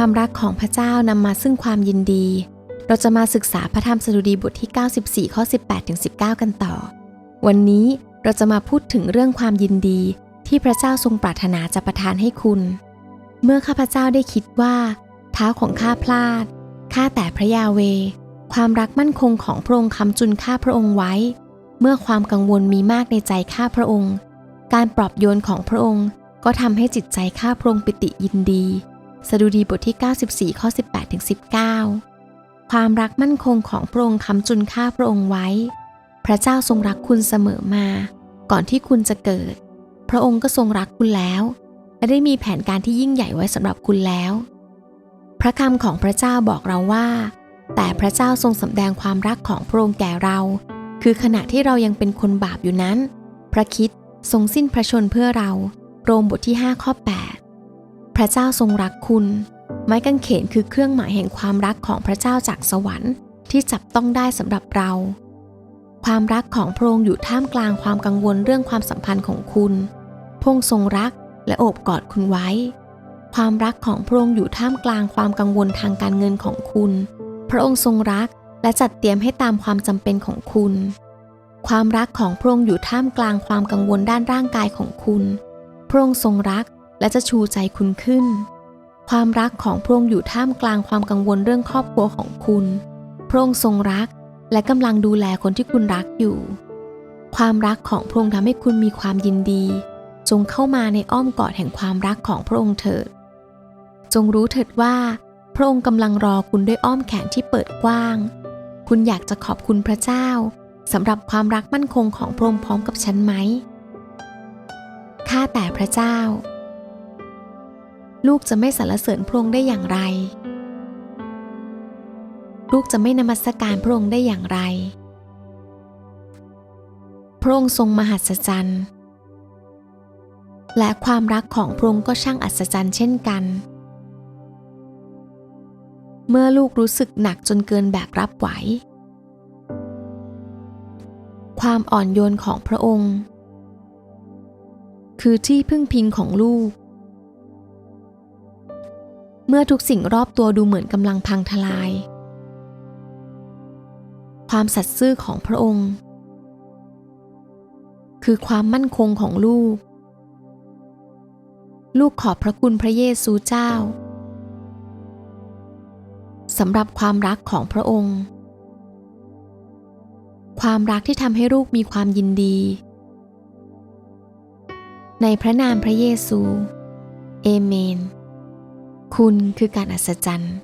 ความรักของพระเจ้านำมาซึ่งความยินดี เราจะมาศึกษาพระธรรมสดุดีบทที่ 94 ข้อ 18ถึง19 กันต่อ วันนี้เราจะมาพูดถึงเรื่องความยินดีที่พระเจ้าทรงปรารถนาจะประทานให้คุณ เมื่อข้าพเจ้าได้คิดว่า เท้าของข้าพลาด ข้าแต่พระยาเว ความรักมั่นคงของพระองค์คำจุนข้าพระองค์ไว้ เมื่อความกังวลมีมากในใจข้าพระองค์ การปลอบโยนของพระองค์ก็ทำให้จิตใจข้าพระองค์ปิติยินดี สดุดีบทที่ 94 ข้อ 18ถึง19 ความรักมั่นคงของพระองค์ค้ำจุนข้าพระองค์ไว้ พระเจ้าทรงรักคุณเสมอมา ก่อนที่คุณจะเกิด พระองค์ก็ทรงรักคุณแล้ว และได้มีแผนการที่ยิ่งใหญ่ไว้สำหรับคุณแล้ว พระคำของพระเจ้าบอกเราว่า แต่พระเจ้าทรงสำแดงความรักของพระองค์แก่เรา คือขณะที่เรายังเป็นคนบาปอยู่นั้น พระคิดทรงสิ้นพระชนเพื่อเรา โรมบทที่ 5 ข้อ 8 พระเจ้าทรงรักคุณ ไม้กางเขนคือเครื่องหมายแห่งความรักของพระเจ้าจากสวรรค์ ที่จับต้องได้สำหรับเรา ความรักของพระองค์อยู่ท่ามกลางความกังวลเรื่องความสัมพันธ์ของคุณพระองค์ทรงรักและโอบกอดคุณไว้ ความรักของพระองค์อยู่ท่ามกลางความกังวลทางการเงินของคุณ พระองค์ทรงรักและจัดเตรียมให้ตามความจำเป็นของคุณ ความรักของพระองค์อยู่ท่ามกลางความกังวลด้านร่างกายของคุณ พระองค์ทรงรัก และจะชูใจคุณขึ้น ความรักของพระองค์อยู่ท่ามกลางความกังวลเรื่องครอบครัวของคุณ พระองค์ทรงรักและกำลังดูแลคนที่คุณรักอยู่ ความรักของพระองค์ทำให้คุณมีความยินดี จงเข้ามาในอ้อมกอดแห่งความรักของพระองค์เถิด จงรู้เถิดว่า พระองค์กำลังรอคุณด้วยอ้อมแขนที่เปิดกว้าง คุณอยากจะขอบคุณพระเจ้าสำหรับความรักมั่นคงของพระองค์พร้อมกับฉันไหมข้าแต่พระเจ้า ลูกจะไม่สรรเสริญพระองค์ได้อย่างไร ลูกจะไม่นมัสการพระองค์ได้อย่างไร พระองค์ทรงมหัศจรรย์ และความรักของพระองค์ก็ช่างอัศจรรย์เช่นกัน เมื่อลูกรู้สึกหนักจนเกินแบบรับไหว ความอ่อนโยนของพระองค์ คือที่พึ่งพิงของลูก เมื่อทุกสิ่งรอบตัวดูเหมือนกำลังพังทลาย ความสัตย์ซื่อของพระองค์ คือความมั่นคงของลูก ลูกขอบพระคุณพระเยซูเจ้าสำหรับความรักของพระองค์ ความรักที่ทำให้ลูกมีความยินดี ในพระนามพระเยซู เอเมน คุณคือการอัศจรรย์